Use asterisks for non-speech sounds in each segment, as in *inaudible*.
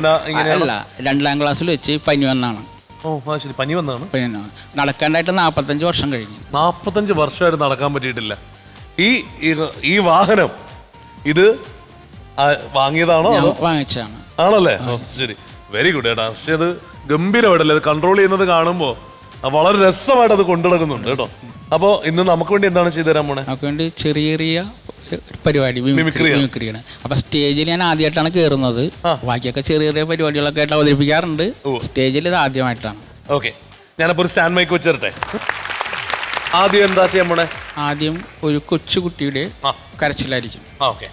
ഇങ്ങനെയാണ് അല്ല രണ്ടാം ക്ലാസ്സിൽ വെച്ച് പനി വന്നാണ്. ഓ ആ ശരി. പനി വന്നാണ്? പിന്നെ നടക്കാണ്ടായിട്ട് നാൽപ്പത്തഞ്ച് വർഷം കഴിഞ്ഞു. നാപ്പത്തഞ്ച് വർഷമായിട്ട് നടക്കാൻ പറ്റിയിട്ടില്ല. ഈ ഈ- ഈ വാഹനം ഇത് ആ, വാങ്ങിയതാണോ ഞാൻ അതോ? വാങ്ങിച്ചതാണ്. ആണല്ലേ? ഓ, ശരി. വെരി ഗുഡ് ഏട്ടാ. പക്ഷെ അത് ഗംഭീരമായിട്ടല്ലേ? അത് കൺട്രോൾ ചെയ്യുന്നത് കാണുമ്പോ ആ, വളരെ രസമായിട്ട് അത് കൊണ്ടുനടക്കുന്നുണ്ട് കേട്ടോ. അപ്പോ ഇന്ന് നമുക്ക് വേണ്ടി എന്താണ് ചെയ്തു തരാൻ പോണേ? നമുക്ക് വേണ്ടി ചെറിയ ചെറിയ പരിപാടി. മിമിക്രിയാണ് അപ്പൊ സ്റ്റേജിൽ ഞാൻ ആദ്യമായിട്ടാണ് കേറുന്നത്. ബാക്കിയൊക്കെ ചെറിയ ചെറിയ പരിപാടികളൊക്കെ ആയിട്ട് അവതരിപ്പിക്കാറുണ്ട്. സ്റ്റേജിൽ ഇത് ആദ്യമായിട്ടാണ്. ഓക്കെ. ഞാനപ്പോ ഒരു സ്റ്റാൻഡ് മൈക്ക് വെച്ചിട്ടെ ആദ്യം എന്താ ചെയ്യാൻ പോണേ? ആദ്യം ഒരു കൊച്ചുകുട്ടിയുടെ ആ. കരച്ചിലായിരിക്കും. ആ ഓക്കെ.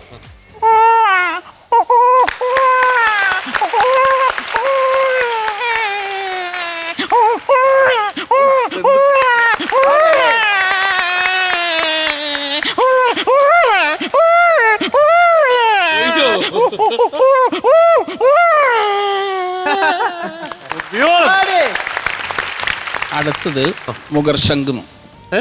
അടുത്തത് മുഗർശംഖും. ഏ?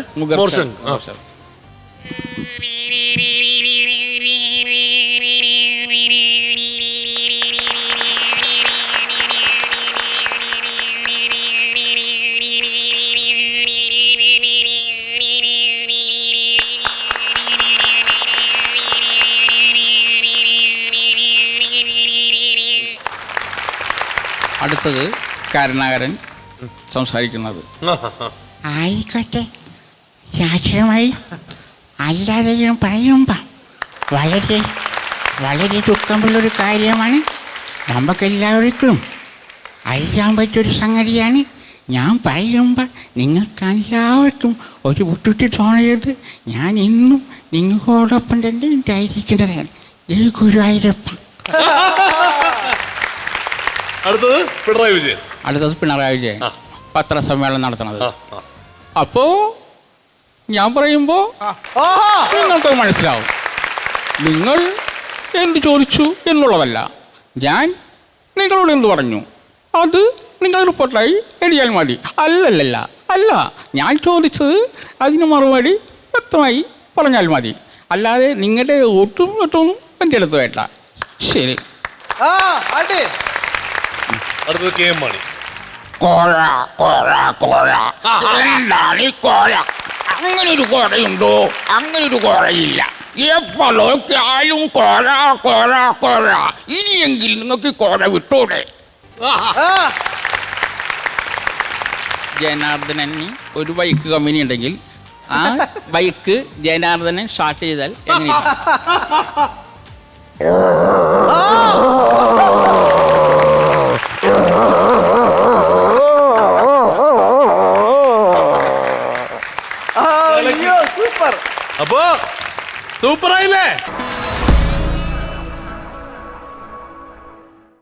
അടുത്തത് കരുണാകരൻ സംസാരിക്കുന്നത്. ആയിക്കോട്ടെ. ശാശ്വതമായി അല്ലാതെയും പറയുമ്പോ വളരെ വളരെ ദുഃഖമുള്ളൊരു കാര്യമാണ് നമുക്കെല്ലാവർക്കും അറിയാൻ പറ്റിയൊരു സംഗതിയാണ്. ഞാൻ പറയുമ്പോൾ നിങ്ങൾക്ക് എല്ലാവർക്കും ഒരു ബുദ്ധിമുട്ട് തോന്നരുത് ഞാൻ ഇന്നും നിങ്ങളോടൊപ്പം തന്നെ ഉണ്ടായിരിക്കുന്നതാണ് ഈ ഗുരുവായൂരപ്പ. അടുത്തത് പിണറായി വിജയൻ. അടുത്തത് പിണറായി വിജയൻ. ആ. പത്രസമ്മേളനം നടത്തണത് ആ, ആ. അപ്പോ ഞാൻ പറയുമ്പോ നിങ്ങൾക്ക് മനസ്സിലാവും. നിങ്ങൾ എന്ത് ചോദിച്ചു എന്നുള്ളതല്ല. ഞാൻ നിങ്ങളോട് എന്ത് പറഞ്ഞു? അത് നിങ്ങൾ റിപ്പോർട്ടായി എഴുതിയാൽ മതി. അല്ലല്ലല്ല. അല്ല ഞാൻ ചോദിച്ചത് അതിന് മറുപടി വ്യക്തമായി പറഞ്ഞാൽ മതി. അല്ലാതെ നിങ്ങളുടെ ഒട്ടും ഒട്ടും എന്റെ അടുത്ത് വേണ്ട. ശരി. അടുത്തത് കെ എം മാണി കോഴ കോഴ കോഴ. എന്താണ് ഈ കോഴ? അങ്ങനെ ഒരു കോഴയുണ്ടോ? അങ്ങനെ ഒരു കോഴയില്ല. എപ്പോൾ നോക്കിയാലും കോഴ കോഴ കോഴ. ഇനിയെങ്കിൽ നിങ്ങൾക്ക് കോര കോഴ വിട്ടൂടെ. ജനാർദ്ദനൻ ഒരു ബൈക്ക് കമ്പനി ഉണ്ടെങ്കിൽ ആ ബൈക്ക് ജനാർദ്ദനൻ സ്റ്റാർട്ട് ചെയ്താൽ എങ്ങനെയാണ് *laughs* അപ്പോ സൂപ്പർ ആയില്ലേ